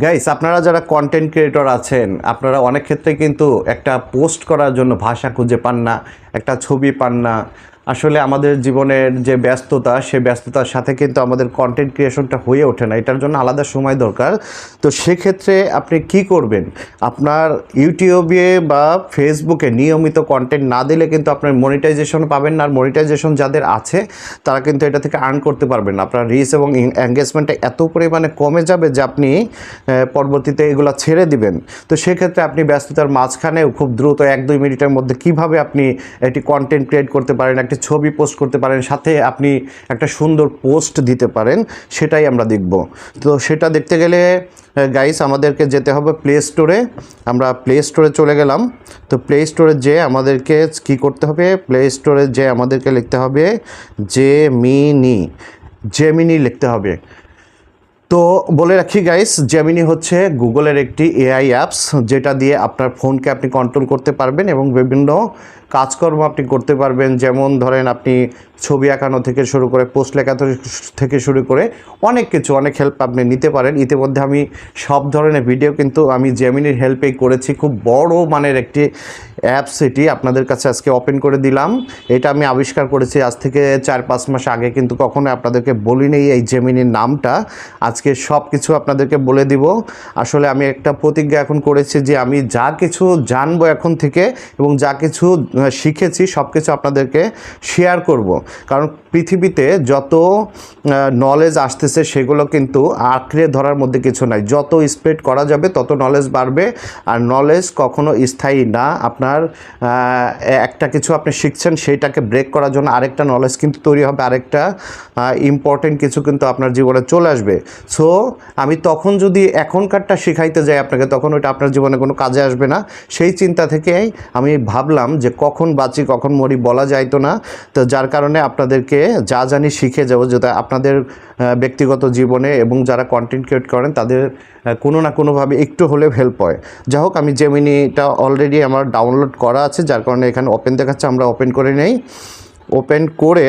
Guys আপনারা যারা content creator আছেন, আপনারা অনেক ক্ষেত্রে কিন্তু একটা পোস্ট করার জন্য ভাষা খুঁজে পান না, একটা ছবি পান না। আসলে আমাদের জীবনের যে ব্যস্ততা, সে ব্যস্ততার সাথে কিন্তু আমাদের কন্টেন্ট ক্রিয়েশনটা হয়ে ওঠে না। এটার জন্য আলাদা সময় দরকার। তো সেক্ষেত্রে আপনি কি করবেন? আপনার ইউটিউবে বা ফেসবুকে নিয়মিত কন্টেন্ট না দিলে কিন্তু আপনার মনিটাইজেশন পাবেন না। আর মনিটাইজেশন যাদের আছে, তারা কিন্তু এটা থেকে আর্ন করতে পারবেন আপনার রিচ এবং এঙ্গেজমেন্টটা এত পরিমাণে কমে যাবে যে আপনি পরবর্তীতে এগুলো ছেড়ে দিবেন। তো সেক্ষেত্রে আপনি ব্যস্ততার মাঝখানেও খুব দ্রুত এক দুই মিনিটের মধ্যে কীভাবে আপনি একটি কন্টেন্ট ক্রিয়েট করতে পারেন? একটি ছবি পোস্ট করতে পারেন, সাথে আপনি একটা সুন্দর পোস্ট দিতে পারেন, সেটাই আমরা দেখব। তো সেটা দেখতে গেলে গাইস আমাদেরকে যেতে হবে প্লে স্টোরে আমরা প্লে স্টোরে চলে গেলাম। তো প্লে স্টোরে যে আমাদেরকে কি করতে হবে? প্লে স্টোরে যে আমাদেরকে লিখতে হবে জে মিনি জেমিনি লিখতে হবে। তো বলে রাখি গাইস জেমিনি হচ্ছে গুগলের একটি এআই অ্যাপস যেটা দিয়ে আপনার ফোনকে আপনি কন্ট্রোল করতে পারবেন এবং বিভিন্ন কাজকর্ম আপনি করতে পারবেন। যেমন ধরেন আপনি ছবি আঁকানো থেকে শুরু করে পোস্ট লেখা থেকে- শুরু করে অনেক কিছু, অনেক হেল্প আপনি নিতে পারেন। ইতিমধ্যে আমি সব ধরনের ভিডিও কিন্তু আমি জেমিনির হেল্পে করেছি। খুব বড় মানের একটি অ্যাপস এটি আপনাদের কাছে আজকে ওপেন করে দিলাম। এটা আমি আবিষ্কার করেছি আজ থেকে চার পাঁচ মাস আগে, কিন্তু কখনো আপনাদেরকে বলিনি এই জেমিনির নামটা। আজকে সব কিছু আপনাদেরকে বলে দিব। আসলে আমি একটা প্রতিজ্ঞা এখন করেছি যে আমি যা কিছু জানব এখন থেকে এবং যা কিছু শিখেছি সব কিছু আপনাদেরকে শেয়ার করব। কারণ পৃথিবীতে যত নলেজ আসতেছে সেগুলো কিন্তু আঁকড়ে ধরার মধ্যে কিছু নাই। যত স্প্রেড করা যাবে, তত নলেজ বাড়বে। আর নলেজ কখনো স্থায়ী না। আপনার একটা কিছু আপনি শিখছেন, সেইটাকে ব্রেক করার জন্য আরেকটা নলেজ কিন্তু তৈরি হবে। আরেকটা ইম্পর্টেন্ট কিছু কিন্তু আপনার জীবনে চলে আসবে। সো আমি তখন যদি এখনকারটা শেখাইতে যাই আপনাকে, তখন ওইটা আপনার জীবনে কোনো কাজে আসবে না। সেই চিন্তা থেকেই আমি ভাবলাম যে কখন বাঁচি, কখন মরি বলা যাইতো না। তো যার কারণে আপনাদেরকে যা জানি শিখে যাব যেটা আপনাদের ব্যক্তিগত জীবনে এবং যারা কন্টেন্ট ক্রিয়েট করেন, তাদের কোনো না কোনোভাবে একটু হলেও হেল্প হয়। যাই হোক, আমি জেমিনিটা অলরেডি আমার ডাউনলোড করা আছে, যার কারণে এখানে ওপেন দেখাচ্ছে, আমরা ওপেন করে নেই। ওপেন করে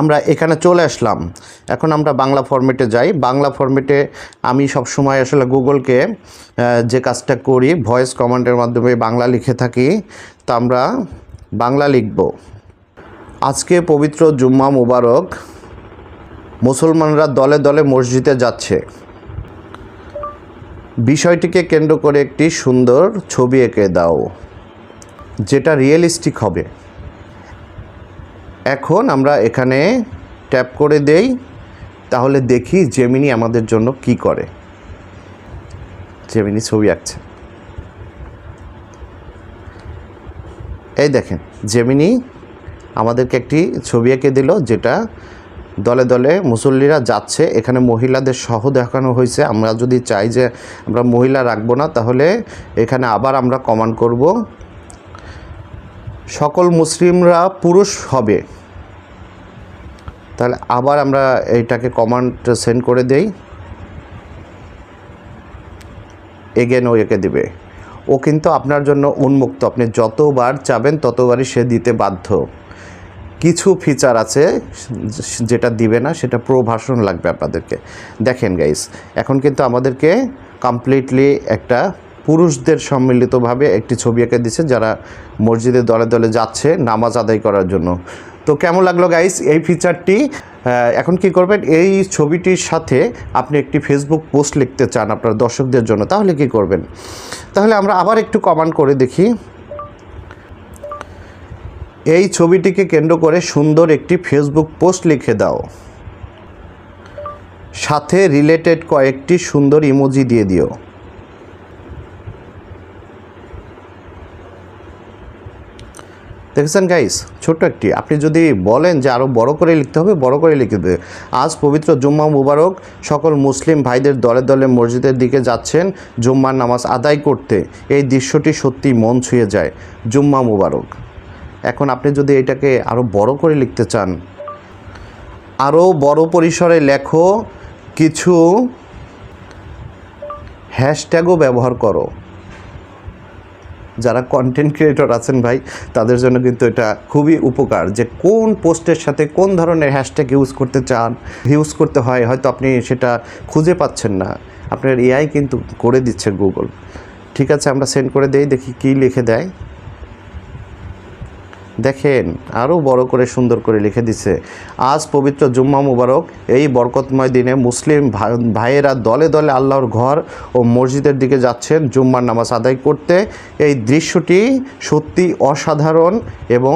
আমরা এখানে চলে আসলাম। এখন আমরা বাংলা ফরম্যাটে যাই। বাংলা ফরম্যাটে আমি সব সময় আসলে গুগলকে যে কাজটা করি ভয়েস কমান্ডের মাধ্যমে বাংলা লিখে থাকি। তা আমরা বাংলা লিখব। আজকে পবিত্র জুম্মা মুবারক মুসলমানরা দলে দলে মসজিদে যাচ্ছে। বিষয়টিকে কেন্দ্র করে একটি সুন্দর ছবি এঁকে দাও, যেটা রিয়েলিস্টিক হবে। এখন আমরা এখানে ট্যাপ করে দেই, তাহলে দেখি জেমিনি আমাদের জন্য কি করে। জেমিনি ছবি আঁকছে। এই দেখেন জেমিনি আমাদেরকে একটি ছবি এঁকে দিল, যেটা দলে দলে মুসল্লিরা যাচ্ছে। এখানে মহিলাদের সহ দেখানো হয়েছে। আমরা যদি চাই যে আমরা মহিলা রাখব না, তাহলে এখানে আবার আমরা কমান্ড করব। সকল মুসলিমরা পুরুষ হবে। তাহলে আবার আমরা এইটাকে কমান্ড সেন্ড করে দেই। এগেন ও একে দিবে। ও কিন্তু আপনার জন্য উন্মুক্ত। আপনি যতবার চাবেন ততবারই সে দিতে বাধ্য। কিছু ফিচার আছে যেটা দিবে না, সেটা প্রো লাগবে আপনাদেরকে। দেখেন গাইস এখন কিন্তু আমাদেরকে কমপ্লিটলি একটা পুরুষদের সম্মিলিতভাবে একটি ছবি এঁকে দিচ্ছে যারা মসজিদে দলে দলে যাচ্ছে নামাজ আদায় করার জন্য। তো কেমন লাগল গাইস এই ফিচারটি এখন কি করবেন? এই ছবিটির সাথে আপনি একটি ফেসবুক পোস্ট লিখতে চান আপনার দর্শকদের জন্য, তাহলে কি করবেন? তাহলে আমরা আবার একটু কমান্ড করে দেখি। এই ছবিটিকে কেন্দ্র করে সুন্দর একটি ফেসবুক পোস্ট লিখে দাও। সাথে রিলেটেড কয়েকটি সুন্দর ইমোজি দিয়ে দিও। দেখেছেন গাইস ছোট্ট একটি, আপনি যদি বলেন যে আরও বড় করে লিখতে হবে, বড় করে লিখে দেবে। আজ পবিত্র জুম্মা মুবারক সকল মুসলিম ভাইদের দলে দলে মসজিদের দিকে যাচ্ছেন জুম্মার নামাজ আদায় করতে। এই দৃশ্যটি সত্যি মন ছুঁয়ে যায়। জুম্মা মুবারক। এখন আপনি যদি এটাকে আরও বড় করে লিখতে চান আরও বড় পরিসরে লেখো কিছু হ্যাশট্যাগও ব্যবহার করো। যারা কন্টেন্ট ক্রিয়েটর আছেন ভাই, তাদের জন্য কিন্তু এটা খুবই উপকার যে কোন পোস্টের সাথে কোন ধরনের হ্যাশট্যাগ ইউজ করতে চান ইউজ করতে হয়, হয়তো আপনি সেটা খুঁজে পাচ্ছেন না। আপনার এআই কিন্তু করে দিচ্ছে গুগল ঠিক আছে, আমরা সেন্ড করে দেই, দেখি কী লিখে দেয়। দেখেন আরও বড় করে সুন্দর করে লিখে দিছে, আজ পবিত্র জুম্মা মুবারক, এই বরকতময় দিনে মুসলিম ভাইয়েরা দলে দলে আল্লাহর ঘর ও মসজিদের দিকে যাচ্ছেন জুম্মার নামাজ আদায় করতে। এই দৃশ্যটি সত্যি অসাধারণ এবং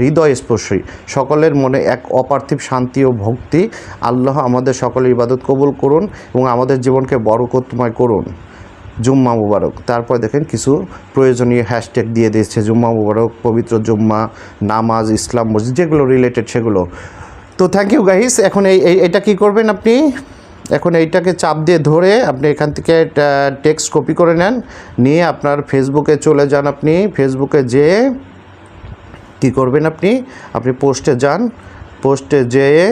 হৃদয় স্পর্শী সকলের মনে এক অপার্থিব শান্তি ও ভক্তি। আল্লাহ আমাদের সকলের ইবাদত কবুল করুন এবং আমাদের জীবনকে বরকতময় করুন। জুম্মা মুবারক। তারপর দেখেন কিছু প্রয়োজনীয় হ্যাশট্যাগ দিয়ে দিয়েছে, জুম্মা মুবারক, পবিত্র জুম্মা, নামাজ, ইসলাম, মসজিদ, যেগুলো রিলেটেড সেগুলো। তো থ্যাংক ইউ গাইস এখন এই এটা কি করবেন আপনি? এখন এইটাকে চাপ দিয়ে ধরে আপনি এখান থেকে টেক্সট কপি করে নেন, নিয়ে আপনার ফেসবুকে চলে যান আপনি। ফেসবুকে যেয়ে কী করবেন আপনি? আপনি পোস্টে যান। পোস্টে যেয়ে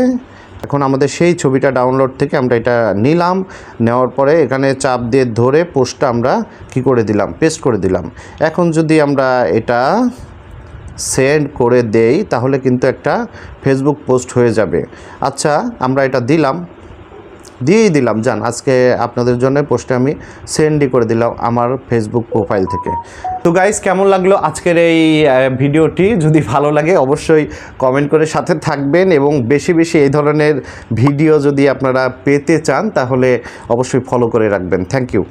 এখন আমাদের সেই ছবিটা ডাউনলোড থেকে আমরা এটা নিলাম। নেওয়ার পরে এখানে চাপ দিয়ে ধরে পোস্টটা আমরা কি করে দিলাম? পেস্ট করে দিলাম। এখন যদি আমরা এটা সেন্ড করে দেই, তাহলে কিন্তু একটা ফেসবুক পোস্ট হয়ে যাবে। আচ্ছা আমরা এটা দিলাম। দিয়েই দিলাম যান আজকে আপনাদের জন্য পোস্টে আমি সেন্ডই করে দিলাম আমার ফেসবুক প্রোফাইল থেকে। তো গাইস কেমন লাগল আজকের এই ভিডিওটি? যদি ভালো লাগে অবশ্যই কমেন্ট করে সাথে থাকবেন এবং বেশি বেশি এই ধরনের ভিডিও যদি আপনারা পেতে চান, তাহলে অবশ্যই ফলো করে রাখবেন। Thank you